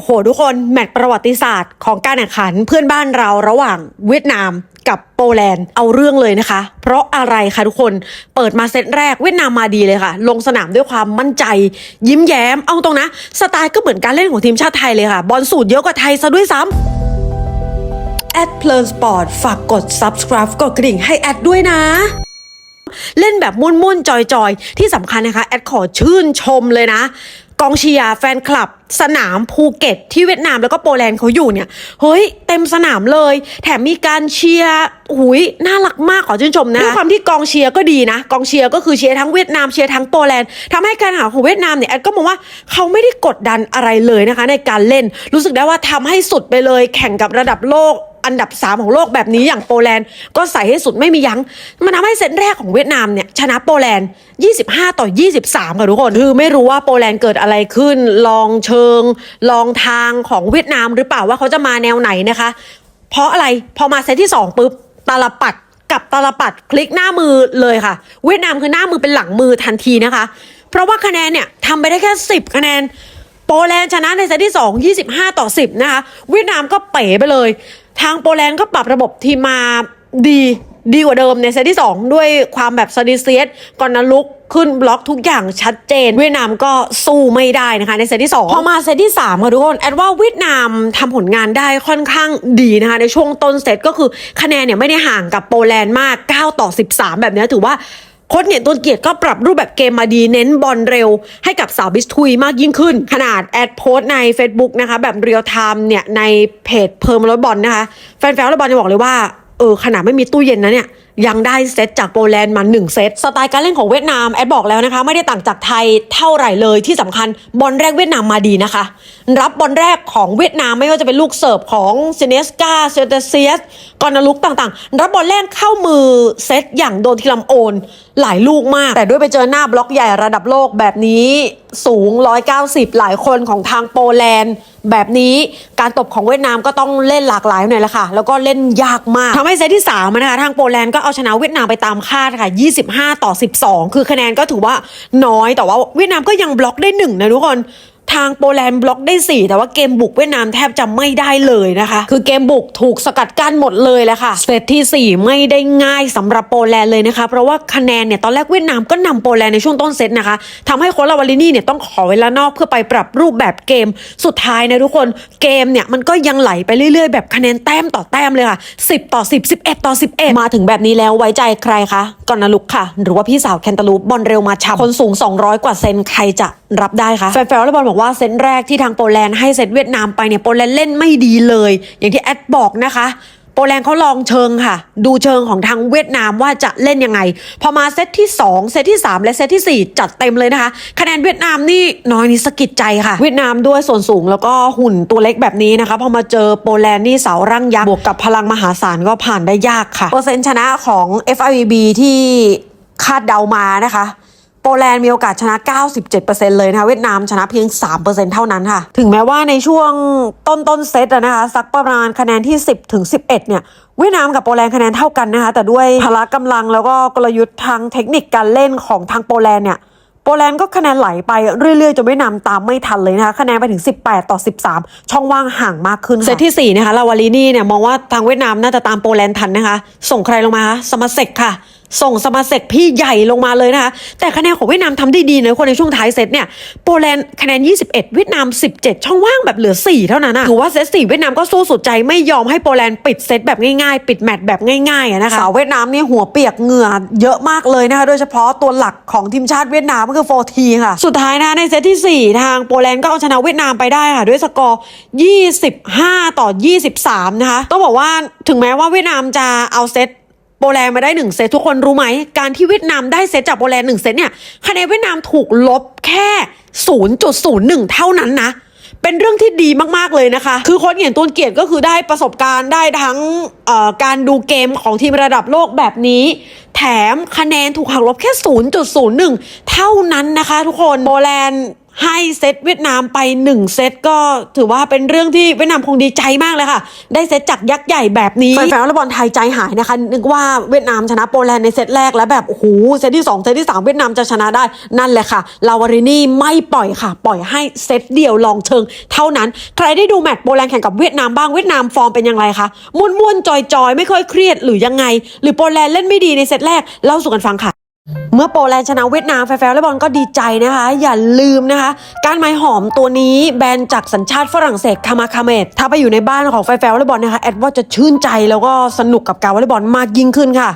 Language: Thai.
อ้โห ทุกคนแมตช์ประวัติศาสตร์ของการแข่งขันเพื่อนบ้านเราระหว่างเวียดนามกับโปแลนด์เอาเรื่องเลยนะคะ เพราะอะไรคะทุกคนเปิดมาเซตแรกเวียดนามมาดีเลยค่ะ ลงสนามด้วยความมั่นใจ ยิ้มแย้ม เอาตรงนะ สไตล์ก็เหมือนการเล่นของทีมชาติไทยเลยค่ะ บอลสูตรเยอะกว่าไทยซะด้วยซ้ำแอดเพลินสปอร์ตฝากกด subscribe กดกระดิ่งให้แอดด้วยนะเล่นแบบมุ่นๆจอยๆ ที่สำคัญนะคะ แอดขอชื่นชมเลยนะ กองเชียร์แฟนคลับ สนามภูเก็ต ที่เวียดนามแล้วก็โปแลนด์เขาอยู่เนี่ยเฮ้ยเต็มสนามเลย แถมมีการเชียร์หุยน่ารักมากขอชื่นชมนะด้วยความที่กองเชียร์ก็ดีนะ กองเชียร์ก็คือเชียร์ทั้งเวียดนามเชียร์ทั้งโปแลนด์ทำให้การแข่งขันของเวียดนามเนี่ยแอดก็มองว่าเขาไม่ได้กดดันอะไรเลยนะคะ ในการเล่นรู้สึกได้ว่าทำให้สุดไปเลย แข่งกับระดับโลก อันดับ 3 ของโลกแบบนี้อย่างโปแลนด์ก็ใส่ให้สุดไม่มียัง้ง มันทำให้เซตแรกของเวียดนามเนี่ยชนะโปแลนด์ 25 ต่อ 23 ค่ะทุกคน คือไม่รู้ว่าโปแลนด์เกิดอะไรขึ้น ลองเชิง ลองทางของเวียดนามหรือเปล่าว่าเขาจะมาแนวไหนนะคะ เพราะอะไรพอมาเซตที่2ปุ๊บตาลปัดกับตาลปัดคลิกหน้ามือเลยค่ะ เวียดนามคือหน้ามือเป็นหลังมือทันทีนะคะ เพราะว่าคะแนนเนี่ยทำไปได้แค่ 10 คะแนนโปแลนด์ชนะในเซตที่ 2 25 ต่อ 10 นะคะ เวียดนามก็เป๋ไปเลย ทางโปแลนด์ก็ปรับระบบทีมมาดีดีกว่าเดิมในเซตที่ 2 ด้วยความแบบซาดิเซียสก่อนนะลุกขึ้นบล็อกทุกอย่างชัดเจน เวียดนามก็สู้ไม่ได้นะคะ ในเซตที่2พอมาเซตที่3ค่ะทุกคนแอดว่าเวียดนามทำผลงานได้ค่อนข้างดีนะคะ ในช่วงต้นเซตก็คือคะแนนเนี่ยไม่ได้ห่างกับโปแลนด์มาก 9 ต่อ 13 แบบนี้ถือว่า โค้ชเนี่ยต้นเกียรติก็ปรับรูปแบบเกมมาดีเน้นบอลเร็ว ให้กับสาวบิสทุยมากยิ่งขึ้น ขนาดแอดโพสใน Facebook นะคะ แบบเรียลไทม์เนี่ย ในเพจเพิ่มรถบอลนะคะ แฟนๆรถบอลจะบอกเลยว่า เออขนาดไม่มีตู้เย็นนะเนี่ย ยังได้เซตจากโปแลนด์มา 1 เซตสไตล์การเล่นของเวียดนามแอดบอกแล้วนะคะไม่ได้ต่างจากไทยเท่าไหร่เลยที่สำคัญบอลแรกเวียดนามมาดีนะคะ รับบอลแรกของเวียดนามไม่ว่าจะเป็นลูกเสิร์ฟของเซเนสกาเซเตเซียสกอนาลุกต่างๆ รับบอลแรกเข้ามือเซตอย่างโดนทีลำโอน หลายลูกมาก แต่ด้วยไปเจอหน้าบล็อกใหญ่ระดับโลกแบบนี้สูง 190 หลายคนของทางโปแลนด์ แบบนี้การตบของเวียดนามก็ต้องเล่นหลากหลายหน่อยละค่ะ แล้วก็เล่นยากมากทำให้เซตที่3นะคะทางโปแลนด์ก็เอาชนะเวียดนามไปตามคาดค่ะ 25 ต่อ 12 คือคะแนนก็ถือว่าน้อยแต่ว่าเวียดนามก็ยังบล็อกได้หนึ่งนะทุกคน ทางโปแลนด์บล็อกได้ 4 แต่ว่าเกมบุกเวียดนามแทบจะไม่ได้เลยนะคะ คือเกมบุกถูกสกัดกั้นหมดเลยแหละค่ะเซตที่ 4 ไม่ได้ง่ายสำหรับโปแลนด์เลยนะคะ เพราะว่าคะแนนเนี่ยตอนแรกเวียดนามก็นำโปแลนด์ในช่วงต้นเซตนะคะทำให้โคลาวาลินี่เนี่ยต้องขอเวลานอกเพื่อไปปรับรูปแบบเกมสุดท้ายนะทุกคนเกมเนี่ยมันก็ยังไหลไปเรื่อยๆ แบบคะแนนแต้มต่อแต้มเลยค่ะ 10 ต่อ 10 11 ต่อ 11 มาถึงแบบนี้แล้วไว้ใจใครคะก่อนนลุกค่ะ หรือว่าพี่สาวแคนตาลูปบอลเร็วมาฉ่ำคนสูง 200 กว่าเซนใครจะรับได้คะแฟนๆวอลเลย์บอลบอกว่าเซตแรกที่ทางโปแลนด์ให้เซตเวียดนามไปเนี่ยโปแลนด์เล่นไม่ดีเลย อย่างที่แอดบอกนะคะโปแลนด์เขาลองเชิงค่ะ ดูเชิงของทางเวียดนามว่าจะเล่นยังไง พอมาเซตที่ 2 เซตที่ 3 และเซตที่ 4 จัดเต็มเลยนะคะ คะแนนเวียดนามนี่น้อยนิสกิดใจค่ะ เวียดนามด้วยส่วนสูงแล้วก็หุ่นตัวเล็กแบบนี้นะคะ พอมาเจอโปแลนด์นี่เสาร่างยักษ์บวกกับพลังมหาศาลก็ผ่านได้ยากค่ะ เปอร์เซ็นต์ชนะของ FIVB ที่คาดเดามานะคะ ปแลนด์มีโอกาสชนะ 97%เลยนะคะเวียดนามชนะเพียง 3%เท่านั้นค่ะ ถึงแม้ว่าในช่วงต้นต้นเซตนะคะสักประมาณคะแนนที่ 10 ถึง 11 เนี่ยเวียดนามกับโปแลนด์คะแนนเท่ากันนะคะแต่ด้วยพละกำลังแล้วก็กลยุทธ์ทางเทคนิคการเล่นของทางโปแลนด์เนี่ยโปแลนด์ก็คะแนนไหลไปเรื่อยๆจนเวียดนามตามไม่ทันเลยนะคะคะแนนไปถึง 18 ต่อ 13 ช่องว่างห่างมากขึ้นเซตที่4นะคะลาวาลินี่เนี่ยมองว่าทางเวียดนามน่าจะตามโปแลนด์ทันนะคะ ส่งใครลงมาคะสมาเซกค่ะ ส่งสมาเซกพี่ใหญ่ลงมาเลยนะคะ แต่คะแนนของเวียดนามทำได้ดีนะคนในช่วงท้ายเซตเนี่ยโปแลนด์คะแนน 21 เวียดนาม 17 ช่องว่างแบบเหลือ 4 เท่านั้นนะถือว่าเซต4เวียดนามก็สู้สุดใจไม่ยอมให้โปแลนด์ปิดเซตแบบง่ายๆ ปิดแมตช์แบบง่ายๆอะนะคะสาวเวียดนามนี่หัวเปียกเหงื่อเยอะมากเลยนะคะโดยเฉพาะตัวหลักของทีมชาติเวียดนามก็คือโฟทีค่ะ สุดท้ายนะในเซตที่ 4 ทางโปแลนด์ก็เอาชนะเวียดนามไปได้ค่ะด้วยสกอร์ 25 ต่อ 23 นะคะต้องบอกว่าถึงแม้ว่าเวียดนามจะเอาเซต โปแลนด์มาได้หนึ่งเซตทุกคนรู้ไหม การที่เวียดนามได้เซตจากโปแลนด์หนึ่งเซตเนี่ยคะแนนเวียดนามถูกลบแค่ 0.01 เท่านั้นนะ เป็นเรื่องที่ดีมากๆเลยนะคะ คือโค้ชเหงียนตูนเกียรติก็คือได้ประสบการณ์ได้ทั้งเอ่อการดูเกมของทีมระดับโลกแบบนี้ แถมคะแนนถูกหักลบแค่ 0.01 เท่านั้นนะคะ ทุกคนโปแลนด์ ให้เซตเวียดนามไป 1 เซตก็ถือว่าเป็นเรื่องที่เวียดนามคงดีใจมากเลยค่ะ ได้เซตจากยักษ์ใหญ่แบบนี้แฟนๆวอลเลย์บอลไทยใจหายนะคะ นึกว่าเวียดนามชนะโปแลนด์ในเซตแรกแล้วแบบโอ้โหเซตที่ 2 เซตที่ 3 เวียดนามจะชนะได้นั่นแหละค่ะลาวารินี่ไม่ปล่อยค่ะ ปล่อยให้เซตเดียวลองเชิง เท่านั้นใครได้ดูแมตช์โปแลนด์แข่งกับเวียดนามบ้างเวียดนามฟอร์มเป็นยังไงคะม่วนๆจอยๆไม่ค่อยเครียดหรือยังไง หรือโปแลนด์เล่นไม่ดีในเซตแรกเล่าสู่กันฟังค่ะ เมื่อโปแลนด์ชนะเวียดนามแฟนๆแลเลย์บอลก็ดีใจนะคะ อย่าลืมนะคะ การไม้หอมตัวนี้แบรนด์จากสัญชาติฝรั่งเศสคามาคาเมตถ้าไปอยู่ในบ้านของแฟนๆแลเลย์บอลนะคะแอดว่าจะชื่นใจแล้วก็สนุกกับการวอลเลย์บอลมากยิ่งขึ้นค่ะ